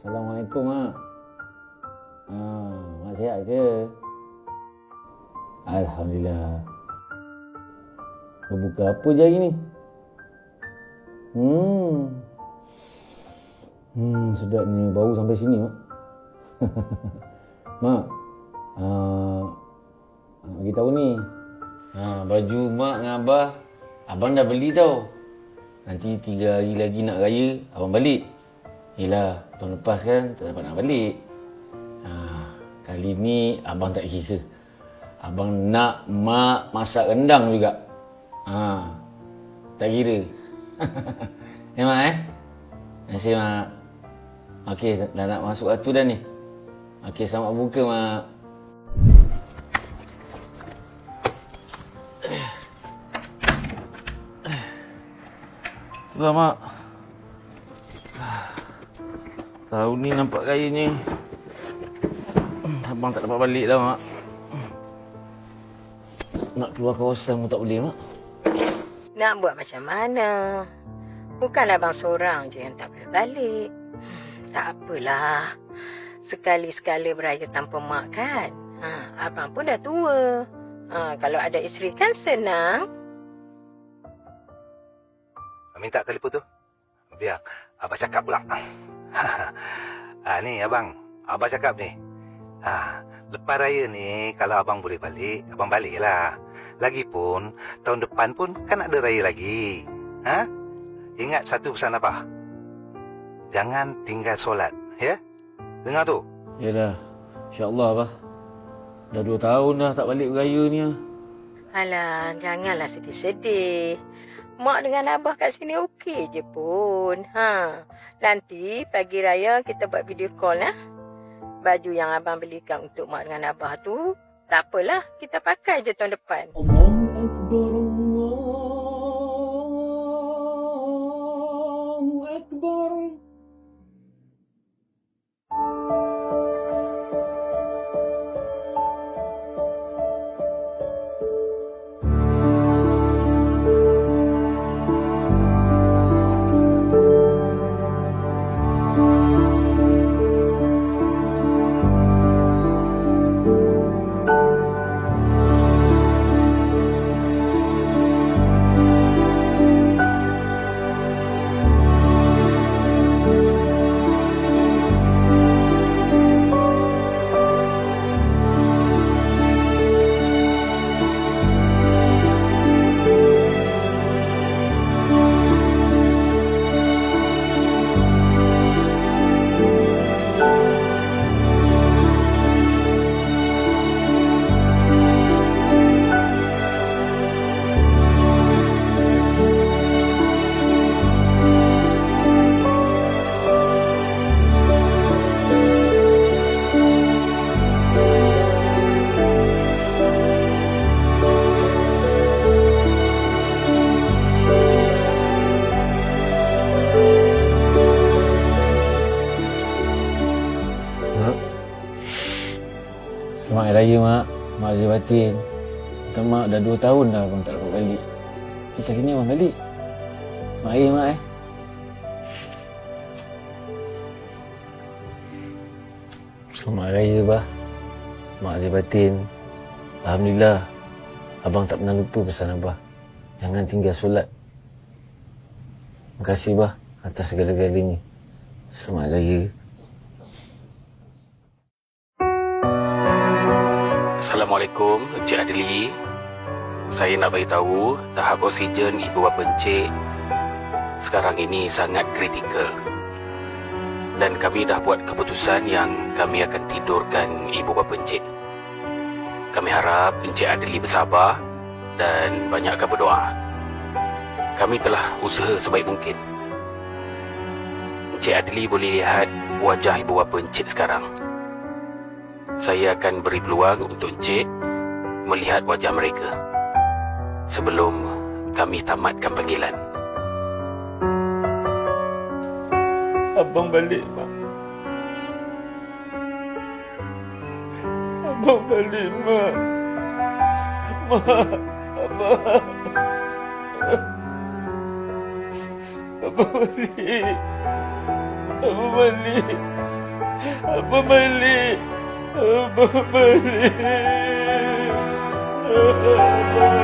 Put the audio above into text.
Assalamualaikum, Mak. Ha, Mak sihat ke? Alhamdulillah. Berbuka apa je hari ni? Hmm. Hmm, sedapnya bau sampai sini, Mak. mak, nak bagi tahu ni. Ha, baju Mak dengan Abah, Abang dah beli tau. Nanti tiga hari lagi nak raya, Abang balik. Yelah, tahun lepas kan tak dapat nak balik. Ha, kali ni Abang tak kira. Abang nak Mak masak rendang juga. Ha, tak kira. ya, Mak eh? Kasih, Mak. Okey, dah, nak masuk waktu dah ni. Okey, selamat buka, Mak. Itulah, Mak. Tahun ni nampak kayanya. Abang tak dapat balik dah, Mak. Nak keluar kawasan pun tak boleh, Mak. Nak buat macam mana? Bukanlah abang seorang je yang tak boleh balik. Tak apalah. Sekali-sekala beraya tanpa mak kan? Ha, abang pun dah tua. Ha, kalau ada isteri kan senang. Minta telefon tu. Biar abang cakap pula. ah ni abang, abang cakap ni. Ah, lepas raya ni kalau abang boleh balik, abang baliklah. Lagipun tahun depan pun kan ada raya lagi. Ha? Ingat satu pesan apa? Jangan tinggal solat, ya? Dengar tu. Yalah, insyaAllah, Abah. Dah dua tahun dah tak balik beraya ni. ah. Alah, janganlah sedih-sedih. Mak dengan abah kat sini okey je pun. Ha. Nanti pagi raya kita buat video call lah. Baju yang abang belikan untuk mak dengan abah tu, tak apalah. Kita pakai je tahun depan. Allahu Akbar, Allahu Akbar. Hari Raya, Mak. Mak Aziz Batin. Minta Mak dah dua tahun dah abang tak dapat balik. Tapi kali ni abang balik. Selamat Hari, Mak eh. Selamat Raya, Bah. Mak Aziz Batin. Alhamdulillah. Abang tak pernah lupa pesan Abah. Jangan tinggal solat. Terima kasih, Bah. Atas segala-galanya. Selamat Hari Raya. Assalamualaikum, Encik Adli. Saya nak beritahu tahap oksigen ibu bapa Encik sekarang ini sangat kritikal. Dan kami dah buat keputusan yang kami akan tidurkan ibu bapa Encik. Kami harap Encik Adli bersabar dan banyakkan berdoa. Kami telah usaha sebaik mungkin. Encik Adli boleh lihat wajah ibu bapa Encik sekarang. Saya akan beri peluang untuk Encik melihat wajah mereka sebelum kami tamatkan panggilan. Abang balik, Mak. Abang balik, Mak. Mak, Abang. Abang balik. Abang balik. Abang balik. Abang balik. Abang balik.